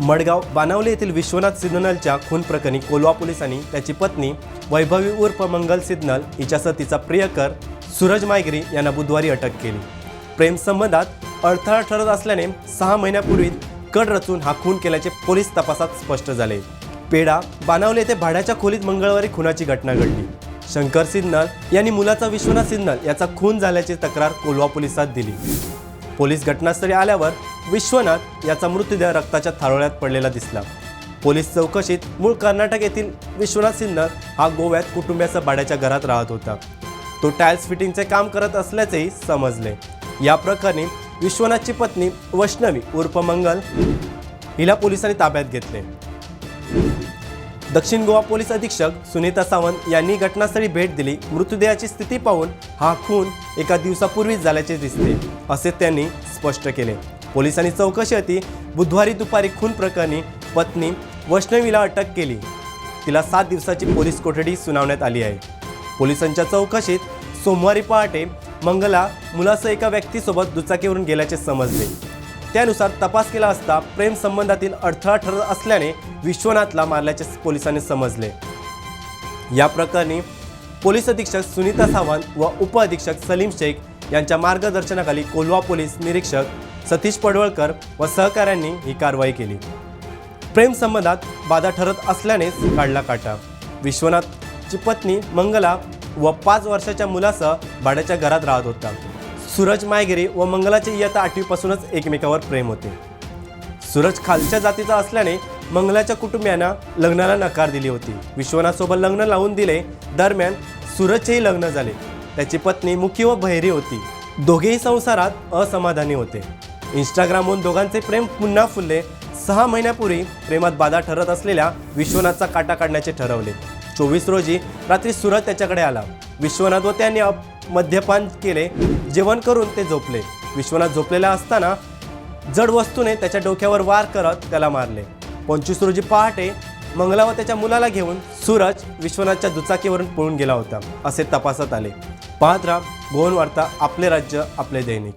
मडगाव बानावले येथील विश्वनाथ सिग्नलच्या खून प्रकरणी कोलवा पोलिसांनी त्याची पत्नी वैभवी उर्फ मंगल सिग्नल हिच्यासह तिचा प्रियकर सूरज मायगिरी यांना बुधवारी अटक केली. प्रेमसंबंधात अडथळा ठरत असल्याने सहा महिन्यापूर्वी कड रचून हा खून केल्याचे पोलीस तपासात स्पष्ट झाले. पेडा बानावले येथे भाड्याच्या खोलीत मंगळवारी खुनाची घटना घडली. शंकर सिग्नल यांनी मुलाचा विश्वनाथ सिग्नल याचा खून झाल्याची तक्रार कोलवा पोलिसात दिली. पोलीस घटनास्थळी आल्यावर विश्वनाथ याचा मृतदेह रक्ताच्या थारोळ्यात पडलेला दिसला. पोलीस चौकशीत मूळ कर्नाटक येथील विश्वनाथ सिन्नर हा गोव्यात कुटुंबियाचा भाड्याच्या घरात राहत होता. तो टाइल्स फिटिंगचे काम करत असल्याचेही समजले. या प्रकरणी विश्वनाथची पत्नी वैष्णवी उर्फ मंगल हिला पोलिसांनी ताब्यात घेतले. दक्षिण गोवा पोलीस अधीक्षक सुनीता सावंत यांनी घटनास्थळी भेट दिली. मृतदेहाची स्थिती पाहून हा खून एका दिवसापूर्वीच झाल्याचे दिसते असे त्यांनी स्पष्ट केले. पोलिसांनी चौकशी होती बुधवारी दुपारी खून प्रकरणी पत्नी वैष्णवीला अटक केली. तिला सात दिवसाची पोलीस कोठडी सुनावण्यात आली आहे. पोलिसांच्या चौकशीत सोमवारी पहाटे मंगला मुलासह एका व्यक्तीसोबत दुचाकीवरून गेल्याचे समजले. त्यानुसार तपास केला असता प्रेम संबंधातील अडथळा ठरत असल्याने विश्वनाथला मारल्याचे पोलिसांनी समजले. या प्रकरणी पोलीस अधीक्षक सुनीता सावंत व उप अधीक्षक सलीम शेख यांच्या मार्गदर्शनाखाली कोल्हा पोलीस निरीक्षक सतीश पडवळकर व सहकाऱ्यांनी ही कारवाई केली. प्रेम संबंधात बाधा ठरत असल्यानेच काढला काटा. विश्वनाथची पत्नी मंगला व पाच वर्षाच्या मुलासह भाड्याच्या घरात राहत होता. सूरज मायगिरी व मंगलाचे इयत्ता आठवीपासूनच एकमेकावर प्रेम होते. सूरज खालच्या जातीचा असल्याने मंगलाच्या कुटुंबियांना लग्नाला नकार दिली होती. विश्वनाथसोबत लग्न लावून दिले दरम्यान सूरजचेही लग्न झाले. त्याची पत्नी मुखी व बहिरी होती. दोघेही संसारात असमाधानी होते. इंस्टाग्रामहून दोघांचे प्रेम पुन्हा फुलले. सहा महिन्यापूर्वी प्रेमात बाधा ठरत असलेल्या विश्वनाथचा काटा काढण्याचे ठरवले. चोवीस रोजी रात्री सूरज त्याच्याकडे आला. विश्वनाथ व त्यांनी मद्यपान केले जेवण करून ते झोपले. विश्वनाथ झोपलेला असताना जड वस्तूने त्याच्या डोक्यावर वार करत त्याला मारले. पंचवीस रोजी पहाटे मंगला व त्याच्या मुलाला घेऊन सूरज विश्वनाथच्या दुचाकीवरून पळून गेला होता असे तपासात आले. पाहत राहा गोवन वार्ता आपले राज्य आपले दैनिक.